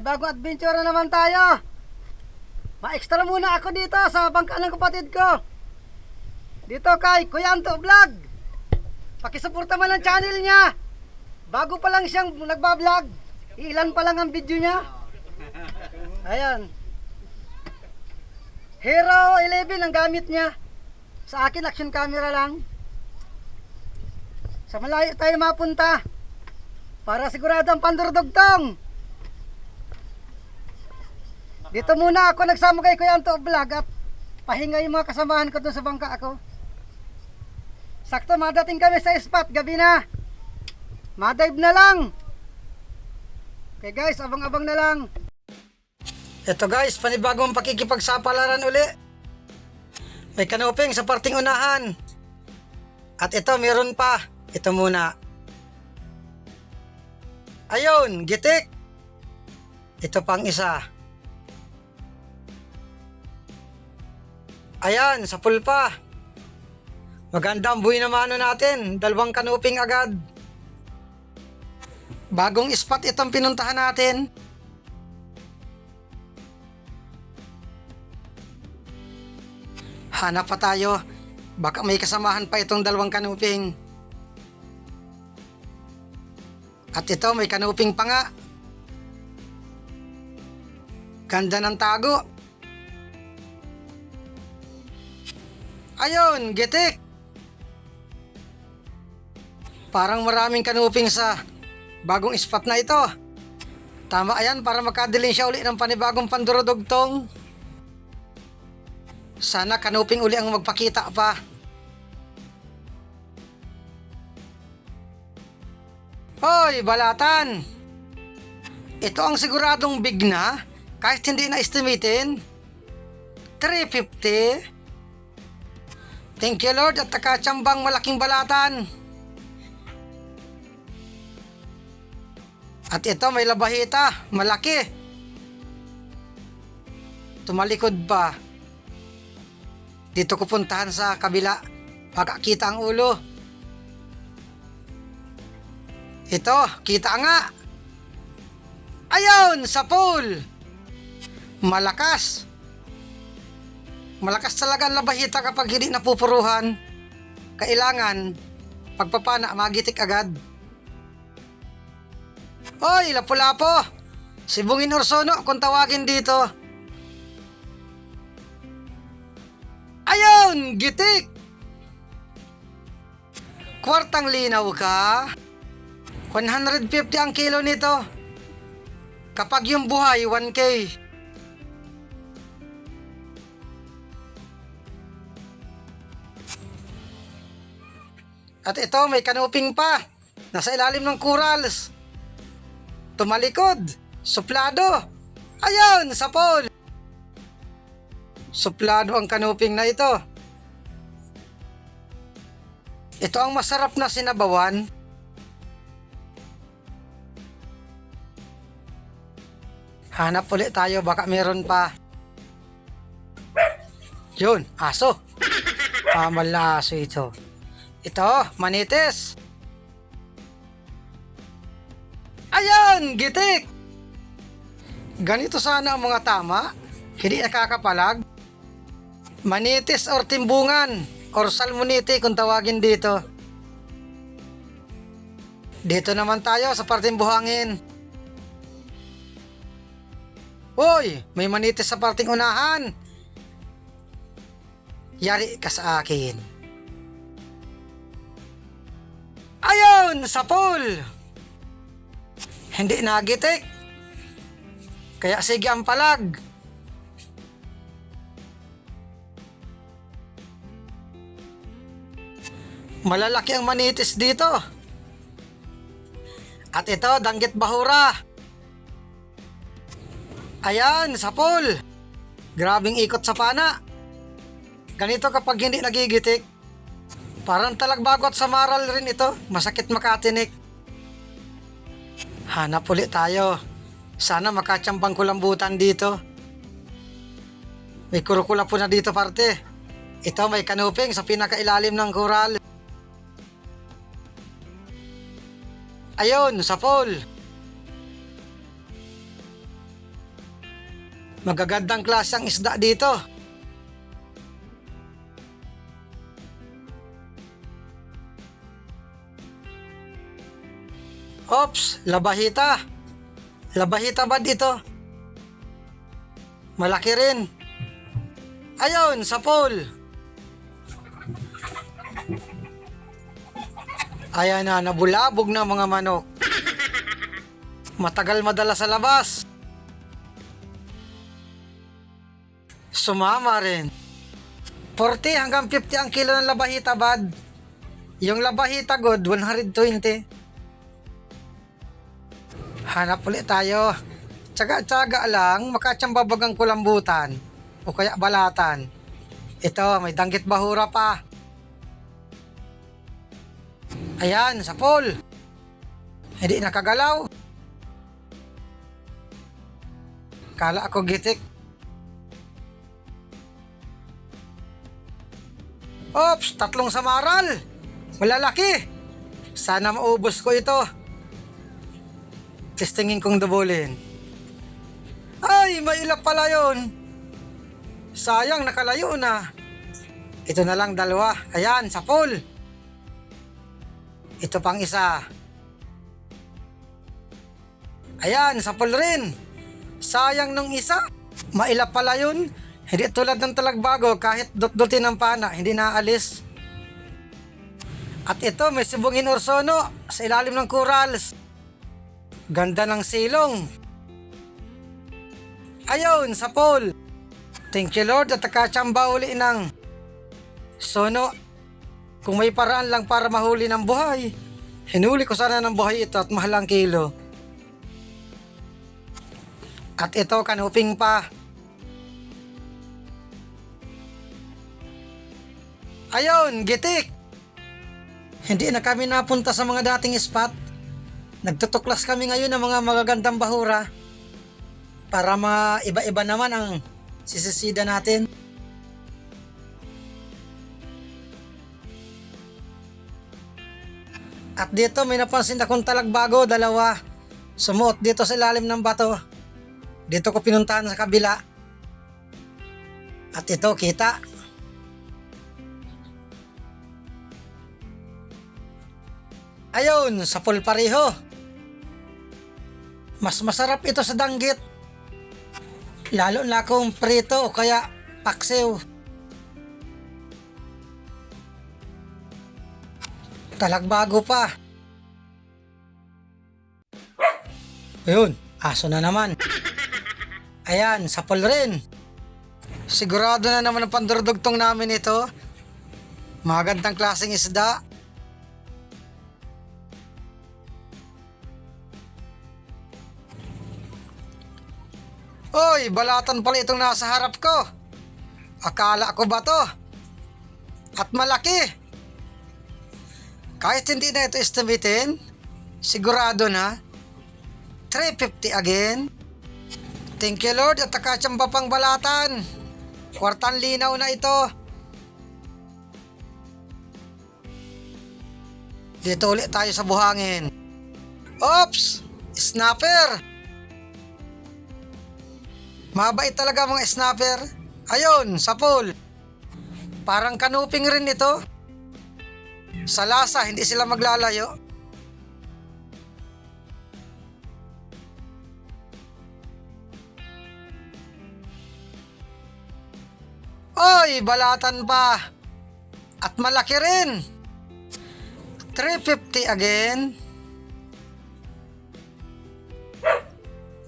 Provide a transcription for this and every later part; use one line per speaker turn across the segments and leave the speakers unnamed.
panibagong adventure na naman tayo. Ma-extra muna ako dito sa bangka ng kapatid ko. Dito kay Kuya Anto Vlog. Pakisuporta man ang channel niya. Bago pa lang siyang nagbablog. Ilan pa lang ang video niya. Ayan. Hero 11 ang gamit niya. Sa akin action camera lang. Sa malayo tayo mapunta. Para sigurado ang pandurdugtong. Dito muna ako nagsama kay Kuya Anto Vlog at pahinga yung mga kasamahan ko doon sa bangka ako. Sakto madating kami sa spot, gabi na. Madive na lang. Okay guys, abang-abang na lang. Ito guys, panibagong pakikipagsapalaran uli. May kanoping sa parting unahan. At ito, meron pa. Ito muna. Ayun, gitik. Ito pang isa. Ayan, sa pulpa. Maganda ang buhay naman ano natin. Dalawang kanuping agad. Bagong spot itong pinuntahan natin. Hanap pa tayo. Baka may kasamahan pa itong dalawang kanuping. At ito may kanuping pa nga. Ganda ng tago. Ayun, getik. Parang maraming kanuping sa bagong spot na ito. Tama ayan para makadiling siya uli ng panibagong pandurudugtong. Sana kanuping uli ang magpakita pa. Hoy, balatan! Ito ang siguradong big na kahit hindi na estimatein. 350. Thank you Lord at takatsambang malaking balatan. At ito may labahita, malaki. Tumalikod pa. Dito ko puntahan sa kabila. Makakita ang ulo. Ito, kita nga. Ayun, sa pool. Malakas. Malakas talaga ang labahita kapag hindi napupuruhan. Kailangan, pagpapana, magitik agad. Hoy, lapu-lapo! Sibungin Orsono kung tawagin dito. Ayun, gitik! Kwartang linaw ka? 150 ang kilo nito. Kapag yung buhay, 1K. At ito, may kanuping pa. Nasa ilalim ng corals. Tumalikod. Suplado. Ayun, sa pole. Suplado ang kanuping na ito. Ito ang masarap na sinabawan. Hanap ulit tayo, baka meron pa. Yun, aso. Pamal na aso ito. Ito, manitis. Ayan, gitik. Ganito sana ang mga tama. Hindi nakakapalag. Manitis or timbungan or salmonite kung tawagin dito. Dito naman tayo sa parting buhangin. Hoy, may manitis sa parting unahan. Yari ka sa akin. Ayun, sa pool. Hindi nagitik. Kaya sige ang palag. Malalaki ang manitis dito. At ito, danggit bahura. Ayan, sa pool. Grabing ikot sa pana. Ganito kapag hindi nagigitik. Parang talagbagot sa maral rin ito. Masakit makatinik. Hanap ulit tayo. Sana makatsambang kulambutan dito. May kurukula po na dito parte. Ito may kanuping sa pinakailalim ng koral. Ayun, sa pool. Magagandang klase ang isda dito. Ops, labahita. Labahita ba dito? Malaki rin. Ayun, sa pool. Ayan na, nabulabog na mga manok. Matagal madala sa labas. Sumama rin. 40 hanggang 50 ang kilo ng labahita, bad. Yung labahita good, 120. Hanap ulit tayo. Tsaga-tsaga lang, makatsambabagang kulambutan o kaya balatan. Ito, may danggit bahura pa. Ayan, sa pool. Hindi nakagalaw. Kala ako gitik. Ops, tatlong samaral. Malalaki. Sana maubos ko ito. Testingin kong dubulin. Ay, may ilap pala yun. Sayang, nakalayo na. Ito na lang dalawa. Ayan, sa pool. Ito pang isa. Ayan, sa pool rin. Sayang nung isa. Mailap pala yun. Hindi tulad ng talagbago kahit dot-dotin ng pana, hindi naalis. At ito, may sibungin orsono sa ilalim ng corals. Ganda ng silong. Ayun, sa pool. Thank you Lord at nakachamba uli ng sono. Kung may paraan lang para mahuli ng buhay, hinuli ko sana ng buhay ito at mahal ang kilo. At ito, kanuping pa. Ayun, gitik! Hindi na kami napunta sa mga dating spot. Nagtutuklas kami ngayon ng mga magagandang bahura para maiba-iba naman ang sisisida natin. At dito may napansin akong talagbago, dalawa. Sumuot dito sa ilalim ng bato. Dito ko pinuntahan sa kabila. At ito, kita. Ayun, sa pulpariho. Mas masarap ito sa danggit. Lalo na kung prito o kaya paksiw. Talagbago pa. Ayun, aso na naman. Ayan, sapol rin. Sigurado na naman ang pandurdugtong namin ito. Magandang klaseng isda. Oy, balatan pala itong nasa harap ko. Akala ko ba to? At malaki. Kahit hindi na ito estimatein, sigurado na. 350 again. Thank you Lord at nakachamba pang balatan. Kwartan linaw na ito. Dito ulit tayo sa buhangin. Oops! Snapper! Mabait talaga mga snapper. Ayun, sa pool. Parang kanuping rin ito. Sa lasa, hindi sila maglalayo. Oy, balatan pa. At malaki rin. 350 again.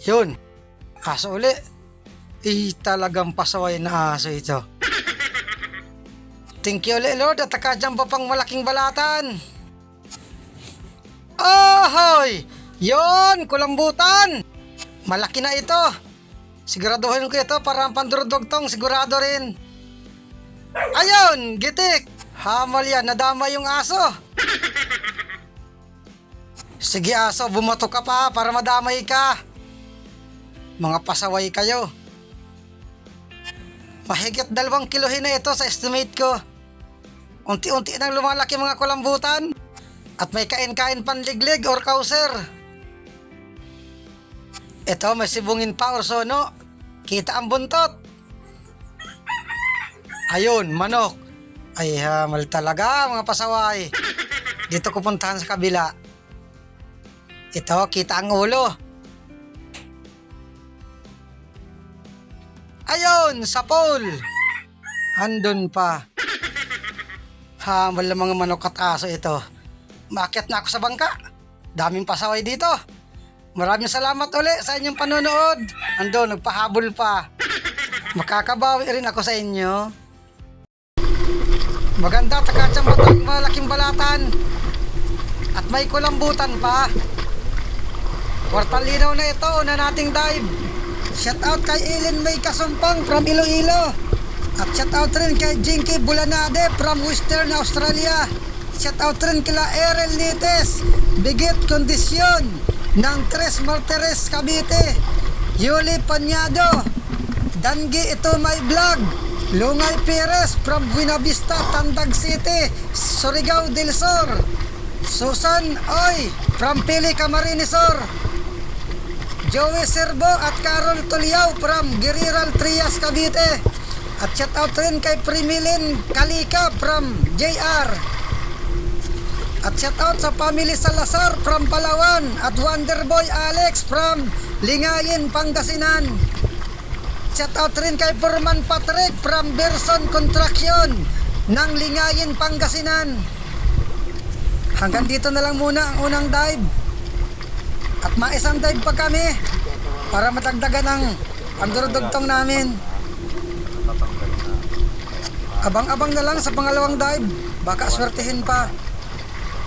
Yun. Aso uli. Eh, talagang pasaway na aso ito. Thank you ulit, Lord, at nakadyan pa pang malaking balatan. Ahoy! Yon, kulambutan! Malaki na ito. Siguraduhin ko ito para ang pandurudugtong sigurado rin. Ayun, gitik! Hamal yan, nadama yung aso. Sige aso, bumato ka pa para madamay ka. Mga pasaway kayo. Mahigit dalawang kilohin na ito sa estimate ko. Unti-unti nang lumalaki mga kulambutan. At may kain-kain panliglig or kauser. Ito may sibungin pa or sono. kita ang buntot. Ayun, manok. Ay, hamal talaga mga pasaway. Dito ko puntahan sa kabila. Ito, kita ang ulo. Ayun, sa pole. Andun pa. Hamal ng mga manok at aso ito. Makyat na ako sa bangka. Daming pasaway dito. Maraming salamat uli sa inyong panonood. Ando, nagpahabol pa. Makakabawi rin ako sa inyo. Maganda takachang batang malaking balatan. At may kulambutan pa. Kwartal linaw na ito, una nating dive. Shout out kay Ellen May Kasumpang from Iloilo. At shout out rin kay Jinky Bulanade from Western Australia. Shout out rin kila Erel Nites, Bigit Kondisyon ng Tres Martires Cavite. Yuli Panyado, Dangi ito may vlog. Lungay Perez from Buena Vista, Tandag City, Surigao del Sur. Susan Oy from Pili Camarinesor. Joey Serbo at Carol Tuliao from Giriral Trias, Cavite. At shout out rin kay Primilin Kalika from JR. At shout out sa family Salazar from Palawan at Wonderboy Alex from Lingayen, Pangasinan. Shout out rin kay Furman Patrick from Berson Construction ng Lingayen, Pangasinan. Hanggang dito na lang muna ang unang dive. At maisang dive pa kami para matagdagan ang pagdurudugtong namin. Abang-abang na lang sa pangalawang dive. Baka swertihin pa.